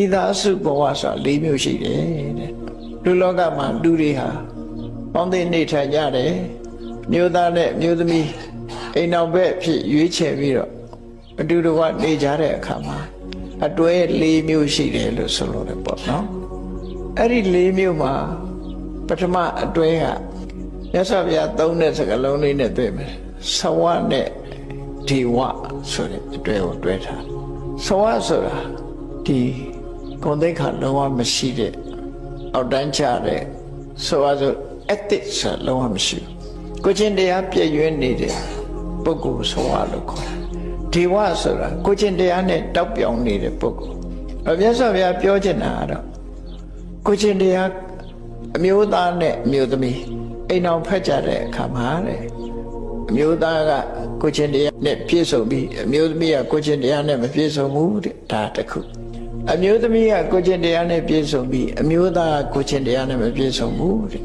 မိသားစုဘဝဆိုတာ၄မျိုးရှိတယ်တဲ့လူလောကမှာလူတွေဟာပေါင်းသိနေထိုင်ကြတယ်မျိုးသားနဲ့မျိုးသမီးအိမ်အောင်ဘက်ဖြစ်ရွေးချယ်ပြီးတော့အတူတကွနေကြတဲ့အခါမှာအတွဲ၄မျိုးရှိတယ်လို့ဆိုလို့လည်းပေါ့နော်အဲ့ဒီ၄မျိုးမှာပထမအတွဲကမြတ်စွာဘုရားသုံးတဲ့စကားလုံးလေးနဲ့တွေ့မယ်သဝနဲ့ဒီဝဆိုတဲ့အတွဲကိုတွဲထားသဝဆိုတာဒီ ဂုဏ်သိက္ခာလုံးဝမရှိတဲ့အောက်တန်းချတဲ့ဆိုပါစို့ ethics ဆိုတာလုံးဝမရှိဘူးကိုချင်းတရားပြည့်ရွံ့နေတဲ့ပုဂ္ဂိုလ်ဆိုရလို့ခေါ်တယ်ဒီဝဆိုတာကိုချင်းတရားနဲ့တောက်ပြောင်နေတဲ့ပုဂ္ဂိုလ်အမြတ်စွာဘုရားပြောချင်တာကတော့ကိုချင်းတရားအမျိုးသားနဲ့အမျိုးသမီးအိမ်အောင်ဖက်ကြတဲ့အခါမှာတဲ့အမျိုးသားကကိုချင်းတရားနဲ့ပြည့်စုံပြီးအမျိုးသမီးကကိုချင်းတရားနဲ့မပြည့်စုံဘူးတဲ့ဒါတစ်ခု အမျိုးသမီးကကိုချင်းတရားနဲ့ပြည့်စုံပြီးအမျိုးသားကကိုချင်းတရားနဲ့မပြည့်စုံဘူးတဲ့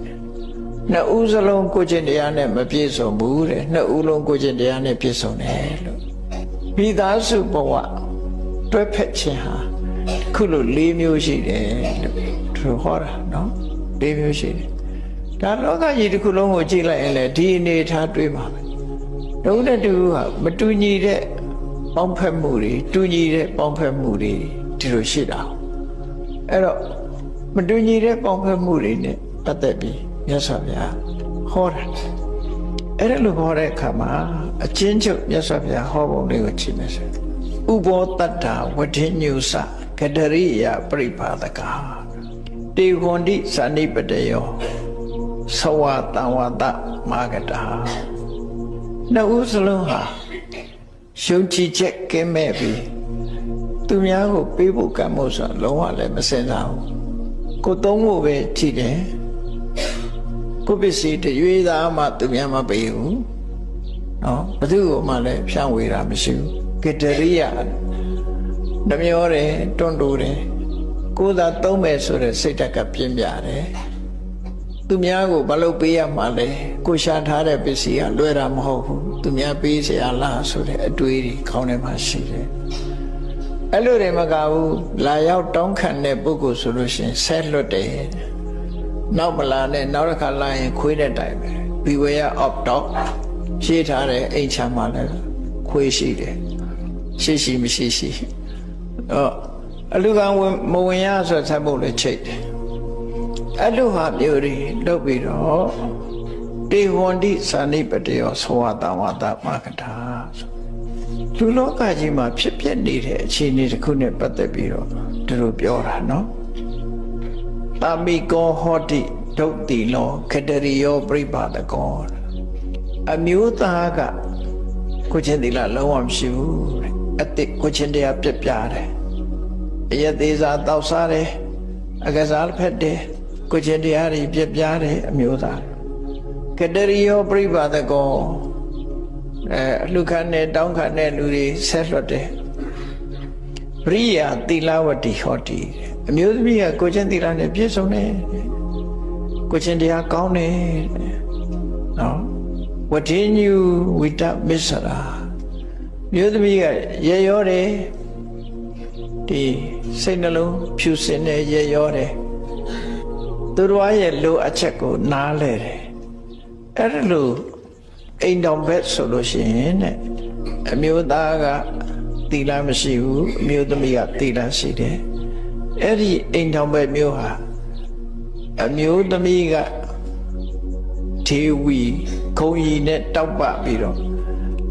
နှစ်ဦးစလုံးကိုချင်းတရားနဲ့မပြည့်စုံဘူးတဲ့နှစ်ဦးလုံးကိုချင်းတရားနဲ့ပြည့်စုံတယ်လို့မိသားစုဘဝတွဲဖက်ခြင်းဟာခုလို၄မျိုးရှိတယ်လို့သူဟောတာနော်၄မျိုးရှိတယ်ဒါလောကကြီးတစ်ခုလုံးကိုကြည့်လိုက်ရင်လေဒီအနေထားတွေးမှာပဲဒုနဲ့တူဟာမတူညီတဲ့ပေါင်းဖက်မှုတွေတူညီတဲ့ပေါင်းဖက်မှုတွေ ဒီလိုရှိတာအဲ့တော့မတူညီတဲ့ပေါင်းဖက်မှုတွေနဲ့ပတ်သက်ပြီးမြတ်စွာဘုရားဟောတာအဲ့ဒါလိုဟောတဲ့အခါမှာအချင်းချုပ်မြတ်စွာဘုရားဟောပုံလေးကိုကြည့်မယ်ဆိုဥဘောတတ္တာဝဋ္ဌိညုစကတရိယပရိပါဒကာတေခွန်တိဇာနိပတယောသဝတံဝတမာဂတာနှစ်ဦးစလုံးဟာရှုံချီချက်ကင်းမဲ့ပြီး သူများကိုပေးဖို့ကံဖို့ဆိုတာလုံးဝလည်းမစင်စားဘူးကိုသုံးဖို့ပဲကြည့်တယ်ကိုပစ္စည်းတရွေးသားမှသူများမပေးဘူးနော်ဘသူ့ကိုမှလည်းဖြန့်ဝေတာမရှိဘူးကတရိယနှမျောတယ်တွန့်တိုးတယ်ကိုယ်သာသုံးမယ်ဆိုတဲ့စိတ်ဓာတ်ကပြင်းပြတယ်သူများကိုဘာလို့ပေးရမှာလဲကိုရှာထားတဲ့ပစ္စည်းကလွယ်တာမဟုတ်ဘူးသူများပေးเสียလားဆိုတဲ့အတွေးကြီးခေါင်းထဲမှာရှိတယ် အဲ့လိုတွေမကဘူးလာရောက်တောင်းခံတဲ့ပုဂ္ဂိုလ်ဆိုလို့ရှိရင်ဆက်လွတ်တယ်နောက်မလာနဲ့နောက်တစ်ခါလာရင်ခွေးတဲ့တိုင်ပဲ beware of dog ရှင်းထားတဲ့အိမ်ချမ်းမှာလည်းခွေးရှိတယ်ရှိရှိမရှိရှိတော့အလူကဝင်မဝင်ရဆိုဆက်ဖို့လည်းချိတ်တယ်အဲ့လိုဟာမျိုးတွေလုပ်ပြီးတော့တေဝန္တိဇာနိပတယောသောဝတဝတမကထာဆို လူလောကကြီးမှာဖြစ်ပျက်နေတဲ့အခြေအနေတစ်ခုနဲ့ပတ်သက်ပြီးတော့သူတို့ပြောတာနော်တာမိကောဟောတိဒုတ်တိလောခတရိယောပြိပါဒကောအမျိုးသားကကိုချင်းတိလလုံးဝမရှိဘူးတဲ့အတိတ်ကိုချင်းတရားပြက်ပြားတယ်အယသေးစားတောက်စားတယ်အကစားဖက်တယ်ကိုချင်းတရားတွေပြက်ပြားတယ်အမျိုးသားကတရိယောပြိပါဒကော အဲအလှခံနဲ့တောင်းခံတဲ့လူတွေဆက်လွတ်တယ်ပရိယာသီလဝတိဟောတိအမျိုးသမီးကကိုချင်းသီလနဲ့ပြည့်စုံတယ်ကိုချင်းတရားကောင်းတယ်နော်ဝတိညုဝိတမစ္ဆရာမျိုးသမီးကရေရောတယ်ဒီစိတ်နှလုံးဖြူစင်တယ်ရေရောတယ်သူတော်ရဲ့လိုအပ်ချက်ကိုနားလဲတယ်အဲ့ဒါလို့ အိမ်တော်ဘက်ဆိုလို့ရှိရင်တဲ့အမျိုးသားကသီလမရှိဘူးအမျိုးသမီးကသီလရှိတယ်အဲ့ဒီအိမ်တော်ဘက်မျိုးဟာအမျိုးသမီးကထေဝီခုံရီနဲ့တောက်ပပြီးတော့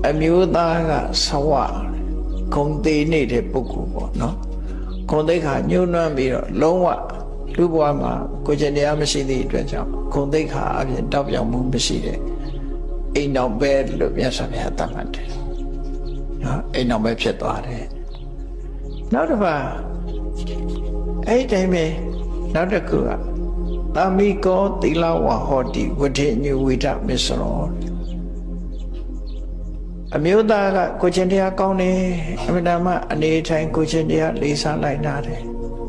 အမျိုးသားကဆဝခုံသေးနေတဲ့ပုဂ္ဂိုလ်ပေါ့နော်ခုံသိက္ခာညှိုးနှွမ်းပြီးတော့လုံးဝလူဘဝမှာကိုကျင်တရားမရှိသည့်အတွက်ကြောင့်ခုံသိက္ခာအပြင်တောက်ပြောင်မှုမရှိတဲ့ အိမ်တော်ပဲလို့မြတ်စွာဘုရားသတ်မှတ်တယ်နော်အိမ်တော်ပဲဖြစ်သွားတယ်နောက်တစ်ပါးအဲ့ဒီတိုင်းပဲနောက်တစ်ခုကတာမိကောသီလဝဟောတိဝဋ္ဌိညုဝိဒမစ္စရောအမျိုးသားကကိုချင်းတရားကောင်းတယ်အမြဲတမ်းအနေထိုင်ကိုချင်းတရားလေးစားလိုက်နာတယ်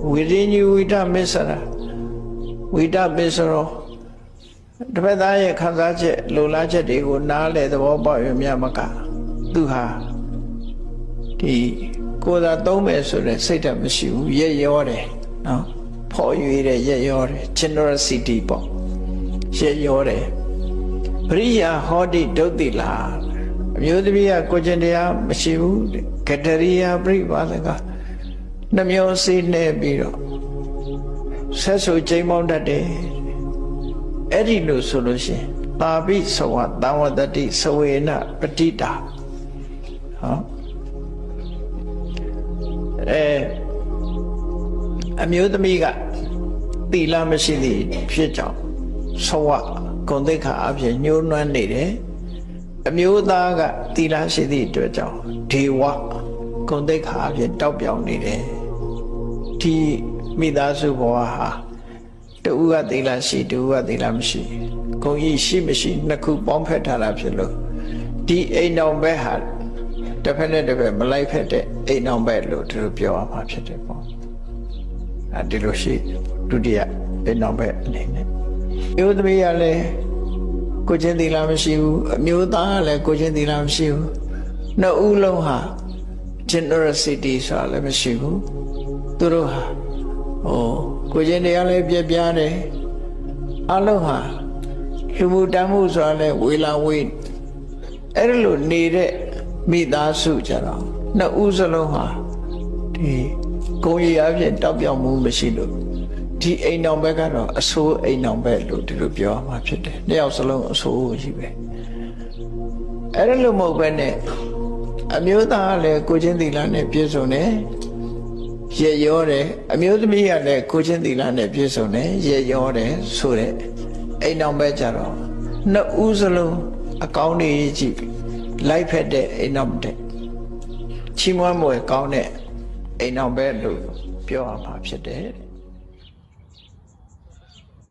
ဝိရိညုဝိဒမစ္စရာဝိဒမစ္စရော တစ်ဖက်သားရဲ့ခံစားချက်လိုလားချက်တွေကိုနားလေသဘောပေါက်ရမြမကသူဟာဒီကိုကိုယ်သာသုံးမယ်ဆိုတဲ့စိတ်ဓာတ်မရှိဘူးရက်ရောတယ်နော်ဖော်ရွေတဲ့ရက်ရောတယ် generosity ပေါ့ရက်ရောတယ်ပရိယာဟောတိဒုတ်တိလာအမျိုးသမီးကကိုကျင်တရားမရှိဘူးတဲ့ကတရိယာပြိပါဒကနှမျိုးစေးနေပြီးတော့ဆက်ဆူချိန်မောင်းတတ်တယ် အဲ့ဒီလို့ဆိုလို့ရှိရင်ပါပိသဝတံဝတ္တိသဝေနပတိတာဟောအဲအမျိုးသမီးကသီလမရှိသည့်ဖြစ်ကြောင်းသဝဂုံတိခါအဖြစ်ညှိုးနွမ်းနေတယ်အမျိုးသားကသီလရှိသည့်အတွက်ကြောင့်ဒေဝဂုံတိခါအဖြစ်တောက်ပြောင်နေတယ်ဒီမိသားစုဘဝဟာ တူကသီလရှိတူကသီလမရှိဂုံကြီးရှိမရှိနှစ်ခုပေါင်းဖက်ထားတာဖြစ်လို့ဒီအိမ်တော်ဘက်ဟာတစ်ဖက်နဲ့တစ်ဖက်မလိုက်ဖက်တဲ့အိမ်တော်ဘက်လို့သူတို့ပြောရမှာဖြစ်တယ်ပေါ့အဲဒီလိုရှိဒုတိယအိမ်တော်ဘက်အနေနဲ့မျိုးသမီးကလည်းကိုချင်းသီလမရှိဘူးအမျိုးသားကလည်းကိုချင်းသီလမရှိဘူးနှစ်ဦးလုံးဟာ generosity ဆိုတာလည်းမရှိဘူးသူတို့ဟာဟို ကိုချင်းတရားလည်းပြပြတယ်အလုံးဟာလူမှုတမ်းမှုဆိုတာလည်းဝေလာဝေးအဲ့ဒါလိုနေတဲ့မိသားစုကြတော့နှစ်ဦးစလုံးဟာဒီကိုယ်ရည်အဖြစ်တောက်ပြောင်မှုမရှိလို့ဒီအိမ်တော်ဘက်ကတော့အဆိုးအိမ်တော်ဘက်လို့ဒီလိုပြောရမှာဖြစ်တယ်နှစ်ယောက်စလုံးအဆိုးရှိပဲအဲ့ဒါလိုမဟုတ်ပဲနဲ့အမျိုးသားကလည်းကိုချင်းသီလနဲ့ပြည့်စုံတယ် ရရောတယ်အမျိုးသမီးကလည်းကိုချင်းသီလနဲ့ပြည့်စုံတယ်ရရောတယ်ဆိုတဲ့အိမ်တော်ဘက်ကြတော့နှစ်ဦးစလုံးအကောင်းနေကြည့်လိုက်ဖက်တဲ့အိမ်တော်တဲ့ချီးမွမ်းမွယ်ကောင်းတဲ့အိမ်တော်ဘက်လို့ပြောရမှာဖြစ်တယ်တဲ့